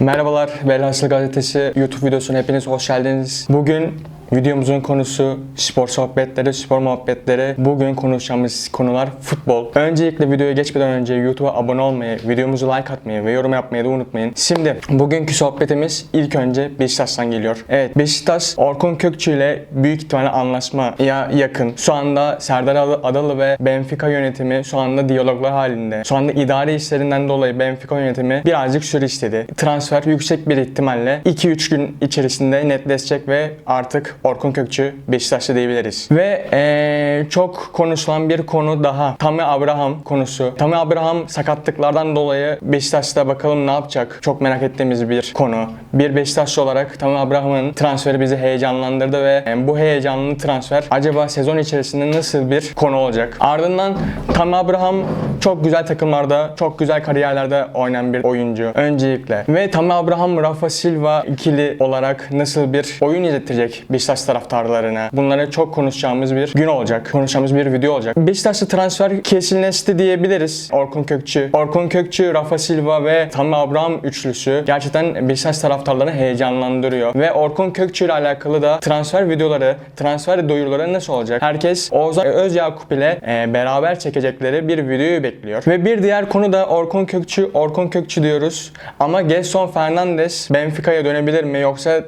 Merhabalar, Velhasıl Gazetesi YouTube videosuna hepiniz hoş geldiniz. Bugün videomuzun konusu spor sohbetleri, spor muhabbetleri. Bugün konuşacağımız konular futbol. Öncelikle videoya geçmeden önce YouTube'a abone olmayı, videomuzu like atmayı ve yorum yapmayı da unutmayın. Şimdi bugünkü sohbetimiz ilk önce Beşiktaş'tan geliyor. Evet, Beşiktaş Orkun Kökçü ile büyük ihtimalle anlaşmaya yakın. Şu anda Serdar Adalı ve Benfica yönetimi şu anda diyaloglar halinde. Şu anda idari işlerinden dolayı Benfica yönetimi birazcık süre istedi. Transfer yüksek bir ihtimalle 2-3 gün içerisinde netleşecek ve artık Orkun Kökçü Beşiktaş'ta diyebiliriz. Ve eee, çok konuşulan bir konu daha. Tammy Abraham konusu. Tammy Abraham sakatlıklardan dolayı Beşiktaş'ta bakalım ne yapacak? Çok merak ettiğimiz bir konu. Bir Beşiktaşlı olarak Tammy Abraham'ın transferi bizi heyecanlandırdı ve e, bu heyecanlı transfer acaba sezon içerisinde nasıl bir konu olacak? Ardından Tammy Abraham çok güzel takımlarda, çok güzel kariyerlerde oynayan bir oyuncu öncelikle. Ve Tammy Abraham, Rafa Silva ikili olarak nasıl bir oyun izletecek Beşiktaş taraftarlarına? Bunları çok konuşacağımız bir gün olacak. Konuşacağımız bir video olacak. Beşiktaş'ta transfer kesinleşti diyebiliriz. Orkun Kökçü. Orkun Kökçü, Rafa Silva ve Tammy Abraham üçlüsü gerçekten Beşiktaş taraftarlarını heyecanlandırıyor. Ve Orkun Kökçü ile alakalı da transfer videoları, transfer duyuruları nasıl olacak? Herkes Oğuzhan Özyakup ile e, beraber çekecekleri bir videoyu bekliyor. Ve bir diğer konu da Orkun Kökçü, Orkun Kökçü diyoruz. Ama Gelson Fernandes Benfica'ya dönebilir mi yoksa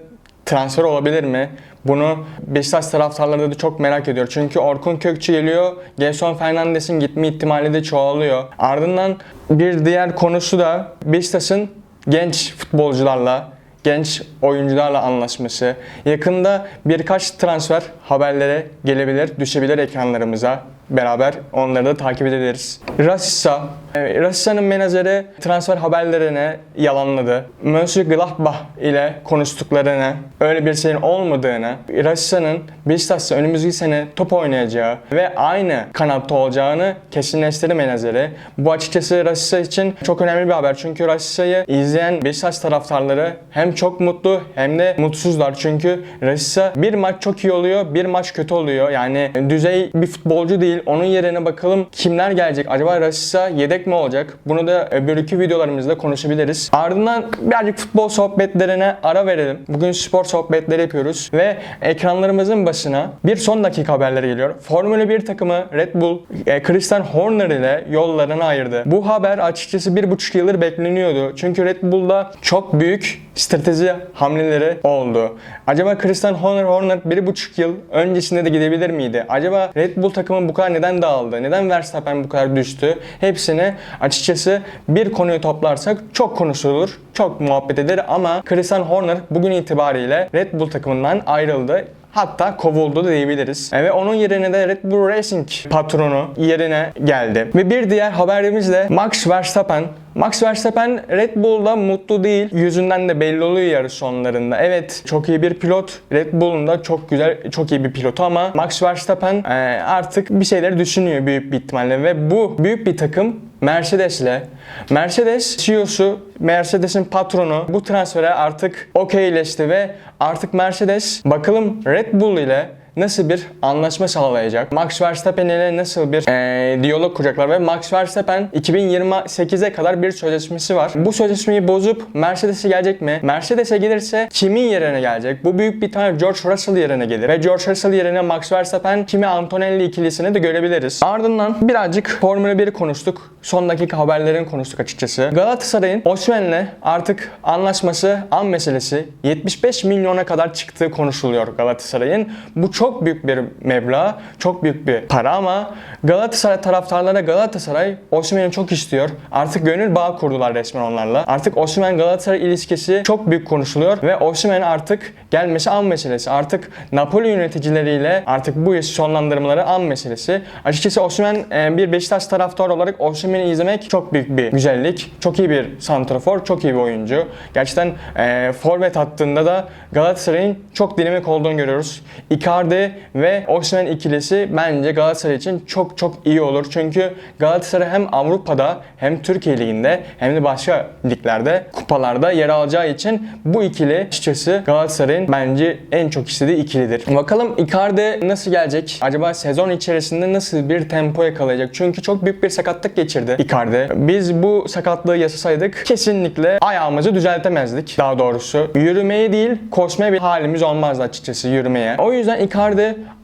transfer olabilir mi? Bunu Beşiktaş taraftarları da çok merak ediyor. Çünkü Orkun Kökçü geliyor, Gelson Fernandes'in gitme ihtimali de çoğalıyor. Ardından bir diğer konusu da Beşiktaş'ın genç futbolcularla, genç oyuncularla anlaşması. Yakında birkaç transfer haberlere gelebilir, düşebilir ekranlarımıza. Beraber onları da takip ederiz. Rasissa, Rassissa'nın menajeri transfer haberlerine yalanladı. Mönchengladbach ile konuştuklarını, öyle bir şeyin olmadığını, Rassissa'nın Beşiktaş'ta önümüzdeki sene top oynayacağı ve aynı kanatta olacağını kesinleştirdi menajeri. Bu açıkçası Rassissa için çok önemli bir haber. Çünkü Rassissa'yı izleyen Beşiktaş taraftarları hem çok mutlu hem de mutsuzlar. Çünkü Rassissa bir maç çok iyi oluyor, bir maç kötü oluyor. Yani düzey bir futbolcu değil. Onun yerine bakalım kimler gelecek? Acaba Rassissa yedek mi olacak? Bunu da öbür iki videolarımızda konuşabiliriz. Ardından birazcık futbol sohbetlerine ara verelim. Bugün spor sohbetleri yapıyoruz ve ekranlarımızın başına bir son dakika haberleri geliyor. Formula 1 takımı Red Bull e, Christian Horner ile yollarını ayırdı. Bu haber açıkçası bir buçuk yıldır bekleniyordu. Çünkü Red Bull'da çok büyük strateji hamleleri oldu. Acaba Christian Horner Horner bir buçuk yıl öncesinde de gidebilir miydi? Acaba Red Bull takımı bu kadar neden dağıldı? Neden Verstappen bu kadar düştü? Hepsini açıkçası bir konuyu toplarsak çok konuşulur, çok muhabbet eder ama Christian Horner bugün itibariyle Red Bull takımından ayrıldı. Hatta kovuldu da diyebiliriz. E, Ve onun yerine de Red Bull Racing patronu yerine geldi. Ve bir diğer haberimiz de Max Verstappen Max Verstappen Red Bull'da mutlu değil. Yüzünden de belli oluyor yarış sonlarında. Evet çok iyi bir pilot. Red Bull'un da çok güzel, çok iyi bir pilotu ama Max Verstappen e, artık bir şeyler düşünüyor büyük bir ihtimalle ve bu büyük bir takım Mercedes'le. Mercedes CEO'su, Mercedes'in patronu bu transfere artık okeyleşti ve artık Mercedes bakalım Red Bull ile nasıl bir anlaşma sağlayacak? Max Verstappen ile nasıl bir eee, diyalog kuracaklar ve Max Verstappen 2028'e kadar bir sözleşmesi var. Bu sözleşmeyi bozup Mercedes'e gelecek mi? Mercedes'e gelirse kimin yerine gelecek? Bu büyük bir tane George Russell yerine gelir. Ve George Russell yerine Max Verstappen kimi Antonelli ikilisini de görebiliriz. Ardından birazcık Formula 1'i konuştuk. Son dakika haberlerini konuştuk açıkçası. Galatasaray'ın Osimhen'le artık anlaşması an meselesi 75 milyona kadar çıktığı konuşuluyor Galatasaray'ın. Bu çok büyük bir meblağ, çok büyük bir para ama Galatasaray taraftarları Galatasaray Osimhen'i çok istiyor. Artık gönül bağı kurdular resmen onlarla. Artık Osimhen Galatasaray ilişkisi çok büyük konuşuluyor ve Osimhen artık gelmesi an meselesi. Artık Napoli yöneticileriyle artık bu iş sonlandırmaları an meselesi. Açıkçası Osimhen e, bir Beşiktaş taraftarı olarak Osimhen'i izlemek çok büyük bir güzellik. Çok iyi bir santrafor, çok iyi bir oyuncu. Gerçekten e, forvet hattında da Galatasaray'ın çok dinamik olduğunu görüyoruz. Icardi Icardi ve Osimhen ikilisi bence Galatasaray için çok çok iyi olur. Çünkü Galatasaray hem Avrupa'da hem Türkiye Ligi'nde hem de başka liglerde kupalarda yer alacağı için bu ikili açıkçası Galatasaray'ın bence en çok istediği ikilidir. Bakalım Icardi nasıl gelecek? Acaba sezon içerisinde nasıl bir tempo yakalayacak? Çünkü çok büyük bir sakatlık geçirdi Icardi. Biz bu sakatlığı yaşasaydık kesinlikle ayağımızı düzeltemezdik daha doğrusu. Yürümeye değil koşmaya bir halimiz olmazdı açıkçası yürümeye. O yüzden Icardi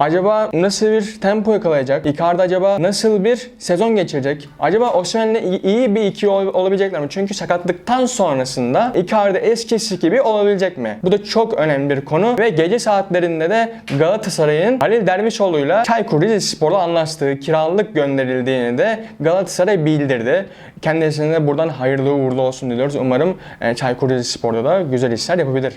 acaba nasıl bir tempo yakalayacak? Icardi acaba nasıl bir sezon geçirecek? Acaba Osimhen'le iyi- bir iki ol- olabilecekler mi? Çünkü sakatlıktan sonrasında Icardi eskisi gibi olabilecek mi? Bu da çok önemli bir konu ve gece saatlerinde de Galatasaray'ın Halil Dervişoğlu'yla Çaykur Rizespor'la anlaştığı, kiralık gönderildiğini de Galatasaray bildirdi. Kendisine de buradan hayırlı uğurlu olsun diliyoruz. Umarım e, Çaykur Rizespor'da da güzel işler yapabilir.